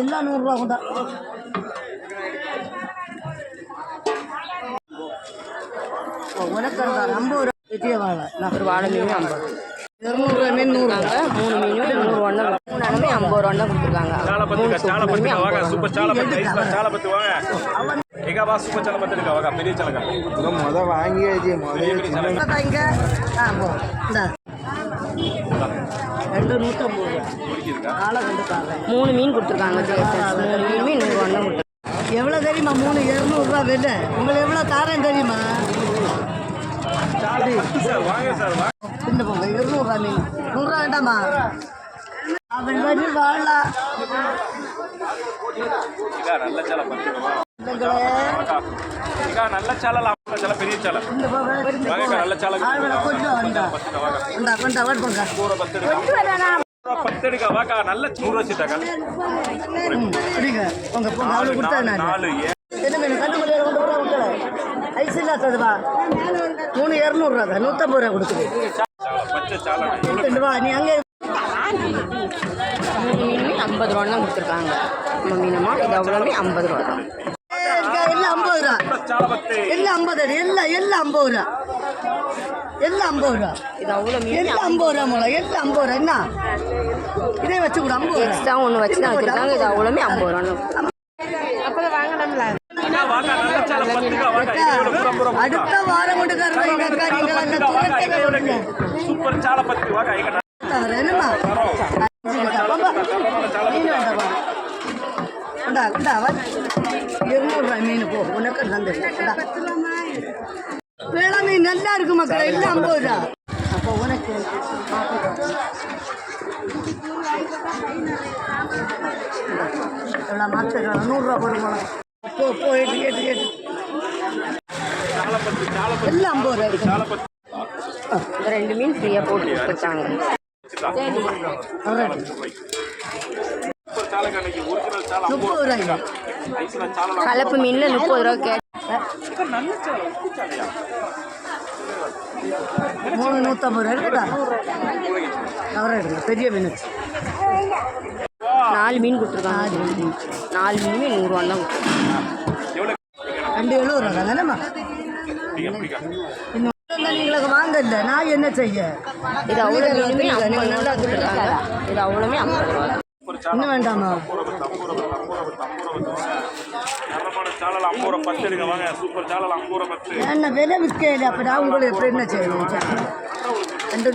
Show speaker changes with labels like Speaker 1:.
Speaker 1: எல்லாம் நூறுரூவாகும் தான் உனக்கு வாழை
Speaker 2: மீன் ஐம்பது.
Speaker 1: மீன்
Speaker 2: நூறுவாங்க மூணு மீனோட நூறுவான்னு மூணு அண்ணமே ஐம்பது ரூபான்னு கொடுத்துருக்காங்க.
Speaker 3: முத
Speaker 1: வாங்கி ரெண்டு நூற்றம்பது ரூபா கண்டுப்பாங்க.
Speaker 2: மூணு மீன் கொடுத்துருக்காங்க ஜெயசன்ஸ் மூணு மீனுமே நூறுரூவா தான் கொடுத்துருக்காங்க
Speaker 1: எவ்வளோ தெரியுமா? மூணு இரநூறுவா வெலை. உங்களுக்கு எவ்வளோ தாரேன் தெரியுமா? இந்த பொங்கல் இருநூறுவா மீன். நூறுரூவா வேண்டாமா? அவன் வந்து வாழலாம்
Speaker 4: ఇక నల్ల చాలా పత్తి
Speaker 1: இல்லைங்களே
Speaker 4: ఇక నల్ల చాలా చాలా పెరియ చాలా
Speaker 1: இந்த போங்க
Speaker 4: வாங்க நல்ல சாலை
Speaker 1: ஆழ்வலை கொஞ்சம் வந்தா கொண்டா கொண்டா வாட் போங்க
Speaker 4: కూర పచ్చడి కూర పచ్చడి కావాక నల్ల నూరు వచ్చిందాక
Speaker 1: ம் அப்படிங்க உங்க போங்க அவளுக்கு கொடுத்தா நான்
Speaker 4: నాలుగు ఏ-
Speaker 1: என்ன மீன் கண்டு முடியாது கொண்டு போய் விட்டுல ஐஸ் இல்லாததுவா மூணு இரநூறுவா நூற்றம்பது ரூபா கொடுக்குது
Speaker 4: చాలా పచ్చడి చాలా
Speaker 1: ரெண்டு ரூபா நீ அங்கே
Speaker 2: மூணு மீனுமே ஐம்பது ரூபான்னு தான் கொடுத்துருக்காங்க நம்ம மீனமா இது அவ்வளோமே ஐம்பது ரூபா தான்
Speaker 1: எல்லாம் ஐம்பது ரூபா எல்லாம் ஐம்பது ரூபா. எல்லாம் எல்லாம் ஐம்பது ரூபா. எல்லாம் ஐம்பது ரூபா.
Speaker 2: இது அவ்வளோ
Speaker 1: எல்லாம் ஐம்பது ரூபா. மிளகா. எல்லாம் ஐம்பது ரூபா. என்ன? இதே வச்சு கூட ஐம்பது
Speaker 2: எக்ஸ்ட்ரா ஒன்று வச்சு தான் வச்சுருக்காங்க. இது அவ்வளோமே ஐம்பது
Speaker 4: ரூபா அப்போ வாங்கலாம்ல
Speaker 1: அடுத்த வாரம் கொண்டு தருவேன் எங்க அக்கா. நீங்க வந்து சூப்பர் சாலை பத்து வாங்க. கொண்டா கொண்டா இருநூறுரூவா மீன் போ உனக்கு வேளா மீன் நல்லா இருக்கு மக்கள் எல்லாம் ஐம்பது ரூபா அப்போ உனக்கு எவ்வளோ மாற்று நூறுரூவா போடுவோம் போ போ எட்டு எட்டு எட்டு எல்லாம் ஐம்பது ரூபா இருக்கு
Speaker 2: ரெண்டு மீன் ஃப்ரீயாக போட்டு
Speaker 4: கொடுத்தாங்க.
Speaker 1: முப்பது
Speaker 4: ரூபாய்.
Speaker 2: கலப்பு மீனில் முப்பது ரூபா கே
Speaker 1: மூணு நூற்றம்பது ரூபா இருக்குதா? அவரை பெரிய மீன்
Speaker 2: நாலு மீன் கொடுத்துருக்காங்க. நாலு மீன் நூறுரூவான் தான்
Speaker 1: ரெண்டு எழுபது ரூபா தானேம்மா எங்களுக்கு வாங்க இல்லை. நான் என்ன செய்ய?
Speaker 2: இது அவ்வளோ மீனுமே ஐம்பது கொடுத்துருக்காங்க. இது அவ்வளோமே
Speaker 1: இன்னும் வேண்டாமா? என்ன விலை விற்கையில் அப்போ நான் உங்களுக்கு எப்படி என்ன செய்யணும்? ரெண்டு